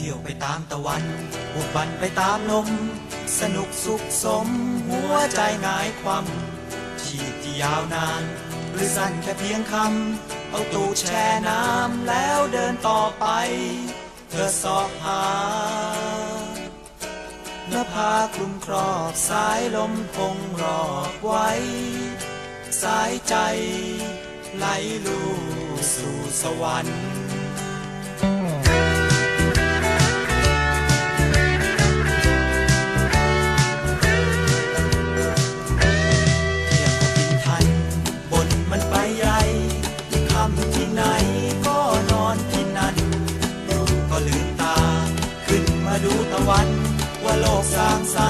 ที่ยวไปตามตะวันบุกบันไปตามลม สนุกสุขสม หัวใจงายความชีพที่ยาวนาน หรือสั้นแค่เพียงคำ เอาตูดแช่น้ำแล้วเดินต่อไป เธอสอบหานภาคลุมครอบสายลมคงรอบไว้ สายใจ ไหลลู่สู่สวรรค์ วรรค์ว่าโลกสร้างสรรค์